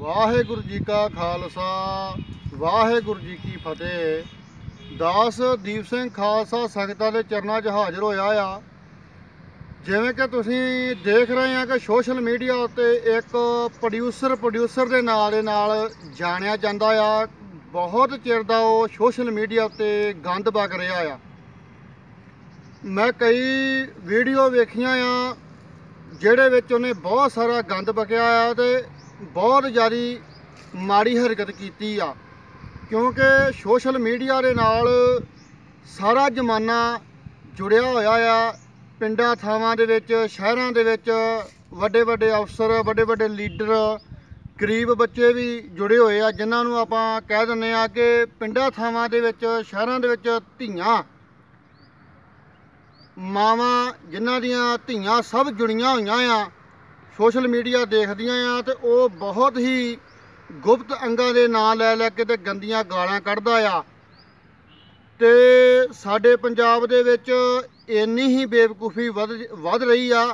ਵਾਹਿਗੁਰੂ ਜੀ ਕਾ ਖਾਲਸਾ, ਵਾਹਿਗੁਰੂ ਜੀ ਕੀ ਫਤਿਹ। ਦਾਸ ਦੀਪ ਸਿੰਘ ਖਾਲਸਾ ਸੰਗਤਾਂ ਦੇ ਚਰਨਾਂ 'ਚ ਹਾਜ਼ਰ ਹੋਇਆ ਆ। ਜਿਵੇਂ ਕਿ ਤੁਸੀਂ ਦੇਖ ਰਹੇ ਆ ਕਿ ਸੋਸ਼ਲ ਮੀਡੀਆ ਉੱਤੇ ਇੱਕ ਪ੍ਰੋਡਿਊਸਰ ਪ੍ਰੋਡਿਊਸਰ ਦੇ ਨਾਂ ਦੇ ਨਾਲ ਜਾਣਿਆ ਜਾਂਦਾ ਆ। ਬਹੁਤ ਚਿਰ ਦਾ ਉਹ ਸੋਸ਼ਲ ਮੀਡੀਆ ਉੱਤੇ ਗੰਦ ਵਗ ਰਿਹਾ ਆ। ਮੈਂ ਕਈ ਵੀਡੀਓ ਵੇਖੀਆਂ ਆ, ਜਿਹੜੇ ਵਿੱਚ ਉਹਨੇ ਬਹੁਤ ਸਾਰਾ ਗੰਦ ਬਕਿਆ ਆ ਤੇ ਬਹੁਤ ਜ਼ਿਆਦਾ ਮਾੜੀ ਹਰਕਤ ਕੀਤੀ ਆ, ਕਿਉਂਕਿ ਸੋਸ਼ਲ ਮੀਡੀਆ ਦੇ ਨਾਲ ਸਾਰਾ ਜ਼ਮਾਨਾ ਜੁੜਿਆ ਹੋਇਆ ਆ। ਪਿੰਡਾਂ, ਥਾਵਾਂ ਦੇ ਵਿੱਚ, ਸ਼ਹਿਰਾਂ ਦੇ ਵਿੱਚ ਵੱਡੇ ਵੱਡੇ ਅਫਸਰ, ਵੱਡੇ ਵੱਡੇ ਲੀਡਰ, ਗਰੀਬ ਬੱਚੇ ਵੀ ਜੁੜੇ ਹੋਏ ਆ, ਜਿਨ੍ਹਾਂ ਨੂੰ ਆਪਾਂ ਕਹਿ ਦਿੰਦੇ ਆ ਕਿ ਪਿੰਡਾਂ, ਥਾਵਾਂ ਦੇ ਵਿੱਚ, ਸ਼ਹਿਰਾਂ ਦੇ ਵਿੱਚ ਧੀਆਂ, ਮਾਵਾਂ ਜਿਨ੍ਹਾਂ ਦੀਆਂ ਧੀਆਂ ਸਭ ਜੁੜੀਆਂ ਹੋਈਆਂ ਆ। ਸੋਸ਼ਲ ਮੀਡੀਆ ਦੇਖਦੀਆਂ ਆ ਤੇ ਉਹ ਬਹੁਤ ਹੀ ਗੁਪਤ ਅੰਗਾਂ ਦੇ ਨਾਂ ਲੈ ਲੈ ਕੇ ਤੇ ਗੰਦੀਆਂ ਗਾਲਾਂ ਕੱਢਦਾ ਆ। ਤੇ ਸਾਡੇ ਪੰਜਾਬ ਦੇ ਵਿੱਚ ਇੰਨੀ ਹੀ ਬੇਵਕੂਫੀ ਵੱਧ ਵੱਧ ਰਹੀ ਆ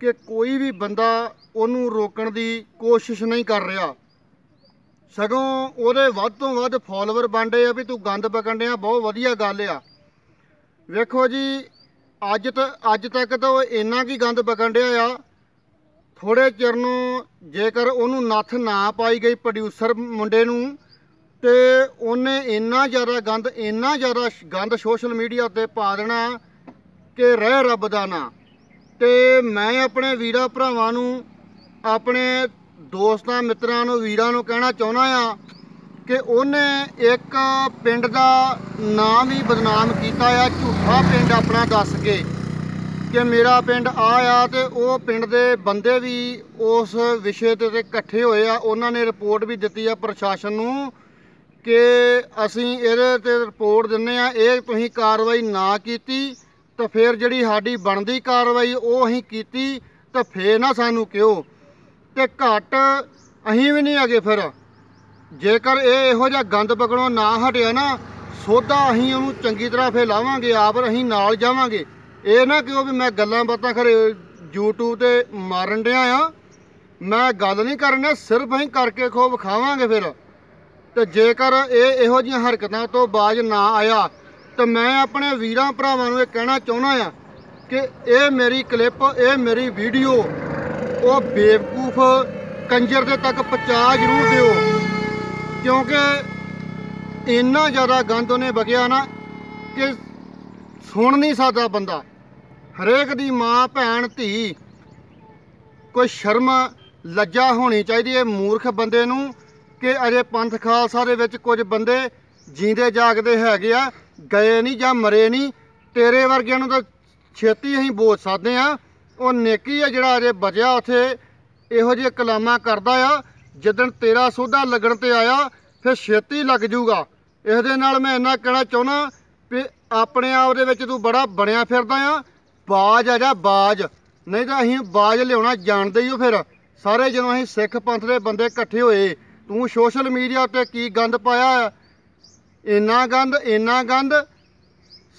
ਕਿ ਕੋਈ ਵੀ ਬੰਦਾ ਉਹਨੂੰ ਰੋਕਣ ਦੀ ਕੋਸ਼ਿਸ਼ ਨਹੀਂ ਕਰ ਰਿਹਾ। ਸਗੋਂ ਉਹਦੇ ਵੱਧ ਤੋਂ ਵੱਧ ਫਾਲੋਅਰ ਰਹੇ ਆ ਵੀ ਤੂੰ ਗੰਦ ਪਕਣ ਡਿਆ, ਬਹੁਤ ਵਧੀਆ ਗੱਲ ਆ। ਵੇਖੋ ਜੀ, ਅੱਜ ਤ, ਅੱਜ ਤੱਕ ਤਾਂ ਉਹ ਇੰਨਾ ਕੀ ਗੰਦ ਪਕਣ ਡਿਆ ਆ ਥੋੜੇ ਚਿਰ ਨੂੰ ਜੇਕਰ ਉਹਨੂੰ ਨੱਥ ਨਾ ਪਾਈ ਗਈ ਪ੍ਰੋਡਿਊਸਰ ਮੁੰਡੇ ਨੂੰ, ਤੇ ਉਹਨੇ ਇੰਨਾ ਜ਼ਿਆਦਾ ਗੰਦ, ਇੰਨਾ ਜ਼ਿਆਦਾ ਸ਼- ਗੰਦ ਸੋਸ਼ਲ ਮੀਡੀਆ ਤੇ ਪਾ ਦੇਣਾ ਕਿ ਰਹਿ ਰੱਬ ਦਾ ਨਾਂ। ਤੇ ਮੈਂ ਆਪਣੇ ਵੀਰਾਂ ਭਰਾਵਾਂ ਨੂੰ, ਆਪਣੇ ਦੋਸਤਾਂ ਮਿੱਤਰਾਂ ਨੂੰ, ਵੀਰਾਂ ਨੂੰ ਕਹਿਣਾ ਚਾਹੁੰਦਾ ਆ ਕਿ ਉਹਨੇ ਇੱਕ ਪਿੰਡ ਦਾ ਨਾਮ ਹੀ ਬਦਨਾਮ ਕੀਤਾ ਆ, ਝੂਠਾ ਪਿੰਡ ਆਪਣਾ ਦੱਸ ਕੇ। ਕਿ ਮੇਰਾ ਪਿੰਡ ਆ ਆ ਤੇ ਉਹ ਪਿੰਡ ਦੇ ਬੰਦੇ ਵੀ ਉਸ ਵਿਸ਼ੇ ਤੇ ਇਕੱਠੇ ਹੋਏ ਆ। ਉਹਨਾਂ ਨੇ ਰਿਪੋਰਟ ਵੀ ਦਿੱਤੀ ਆ ਪ੍ਰਸ਼ਾਸਨ ਨੂੰ ਕਿ ਅਸੀਂ ਇਹਦੇ ਤੇ ਰਿਪੋਰਟ ਦਿੰਨੇ ਆ, ਇਹ ਤੁਸੀਂ ਕਾਰਵਾਈ ਨਾ ਕੀਤੀ ਤਾਂ ਫਿਰ ਜਿਹੜੀ ਸਾਡੀ ਬਣਦੀ ਕਾਰਵਾਈ ਉਹ ਅਸੀਂ ਕੀਤੀ ਤਾਂ ਫੇਰ ਨਾ ਸਾਨੂੰ ਕਿਉ ਤੇ ਘੱਟ ਅਸੀਂ ਵੀ ਨਹੀਂ ਹੈਗੇ ਫਿਰ। ਜੇਕਰ ਇਹ ਇਹੋ ਜਿਹਾ ਗੰਦ ਪਕੜੋਂ ਨਾ ਹਟਿਆ ਨਾ, ਸੋਧਾ ਅਸੀਂ ਉਹਨੂੰ ਚੰਗੀ ਤਰ੍ਹਾਂ ਫੇਰ ਲਾਵਾਂਗੇ, ਆਪ ਅਸੀਂ ਨਾਲ ਜਾਵਾਂਗੇ। ਇਹ ਨਾ ਕਿਉਂ ਵੀ ਮੈਂ ਗੱਲਾਂ ਬਾਤਾਂ ਖਰੇ YouTube ਤੇ ਮਾਰਨ ਡਿਆ ਆ। ਮੈਂ ਗੱਲ ਨਹੀਂ ਕਰਨਾ ਸਿਰਫ ਅਸੀਂ ਕਰਕੇ ਖੋ ਵਿਖਾਵਾਂਗੇ ਫਿਰ। ਤੇ ਜੇਕਰ ਇਹ ਇਹੋ ਜਿਹੀਆਂ ਹਰਕਤਾਂ ਤੋਂ ਬਾਜ ਨਾ ਆਇਆ, ਤਾਂ ਮੈਂ ਆਪਣੇ ਵੀਰਾਂ ਭਰਾਵਾਂ ਨੂੰ ਇਹ ਕਹਿਣਾ ਚਾਹੁੰਦਾ ਆ ਕਿ ਇਹ ਮੇਰੀ ਕਲਿੱਪ ਇਹ ਮੇਰੀ ਵੀਡੀਓ ਉਹ ਬੇਵਕੂਫ ਕੰਜਰ ਦੇ ਤੱਕ ਪਹੁੰਚਾ ਜ਼ਰੂਰ ਦਿਓ। ਕਿਉਂਕਿ ਇੰਨਾ ਜ਼ਿਆਦਾ ਗੰਦ ਉਹਨੇ ਵਗਿਆ ਨਾ ਕਿ ਸੁਣ ਨਹੀਂ ਸਕਦਾ ਬੰਦਾ। ਹਰੇਕ ਦੀ ਮਾਂ, ਭੈਣ, ਧੀ ਕੋਈ ਸ਼ਰਮ ਲੱਜਾ ਹੋਣੀ ਚਾਹੀਦੀ ਹੈ ਮੂਰਖ ਬੰਦੇ ਨੂੰ ਕਿ ਅਜੇ ਪੰਥ ਖਾਲਸਾ ਦੇ ਵਿੱਚ ਕੁਝ ਬੰਦੇ ਜੀਂਦੇ ਜਾਗਦੇ ਹੈਗੇ ਆ, ਗਏ ਨਹੀਂ ਜਾਂ ਮਰੇ ਨਹੀਂ। ਤੇਰੇ ਵਰਗਿਆਂ ਨੂੰ ਤਾਂ ਛੇਤੀ ਅਸੀਂ ਬੋਝ ਸਕਦੇ ਆ ਉਹ ਨੇਕੀ ਆ ਜਿਹੜਾ ਅਜੇ ਬਚਿਆ ਉਥੇ, ਇਹੋ ਜਿਹੇ ਕਲਾਮਾਂ ਕਰਦਾ ਆ। ਜਦੋਂ ਤੇਰਾ ਸੋਧਾ ਲੱਗਣ ਤੇ ਆਇਆ, ਫਿਰ ਛੇਤੀ ਲੱਗ ਜੂਗਾ। ਇਸ ਦੇ ਨਾਲ ਮੈਂ ਇੰਨਾ ਕਹਿਣਾ ਚਾਹੁੰਦਾ ਵੀ ਆਪਣੇ ਆਪ ਦੇ ਵਿੱਚ ਤੂੰ ਬੜਾ ਬਣਿਆ ਫਿਰਦਾ ਆ। ਬਾਜ ਆ ਜਾ, ਬਾਜ। ਨਹੀਂ ਤਾਂ ਅਸੀਂ ਬਾਜ ਲਿਆਉਣਾ ਜਾਣਦੇ ਹੀ ਹੋ ਫਿਰ। ਸਾਰੇ ਜਦੋਂ ਅਸੀਂ ਸਿੱਖ ਪੰਥ ਦੇ ਬੰਦੇ ਇਕੱਠੇ ਹੋਏ, ਤੂੰ ਸੋਸ਼ਲ ਮੀਡੀਆ ਤੇ ਕੀ ਗੰਦ ਪਾਇਆ? ਆ ਇੰਨਾ ਗੰਦ ਇੰਨਾ ਗੰਦ।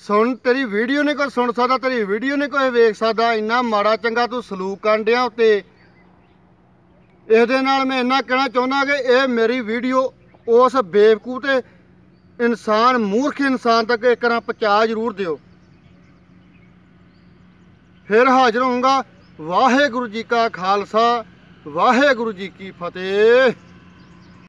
ਸੁਣ, ਤੇਰੀ ਵੀਡੀਓ ਨਹੀਂ ਕੋਈ ਸੁਣ ਸਕਦਾ, ਤੇਰੀ ਵੀਡੀਓ ਨਹੀਂ ਕੋਈ ਵੇਖ ਸਕਦਾ। ਇੰਨਾ ਮਾੜਾ ਚੰਗਾ ਤੂੰ ਸਲੂਕ ਕਰਨ ਡਿਆ ਉੱਤੇ। ਇਸ ਦੇ ਨਾਲ ਮੈਂ ਇੰਨਾ ਕਹਿਣਾ ਚਾਹੁੰਦਾ ਕਿ ਇਹ ਮੇਰੀ ਵੀਡੀਓ ਉਸ ਬੇਵਕੂਫ ਤੇ ਇਨਸਾਨ, ਮੂਰਖ ਇਨਸਾਨ ਤੱਕ ਇੱਕ ਨਾ ਪਹੁੰਚਾ ਜ਼ਰੂਰ ਦਿਓ। ਫਿਰ ਹਾਜ਼ਰ ਹੋਊਂਗਾ ਵਾਹਿਗੁਰੂ ਜੀ ਕਾ ਖਾਲਸਾ, ਵਾਹਿਗੁਰੂ ਜੀ ਕੀ ਫਤਿਹ।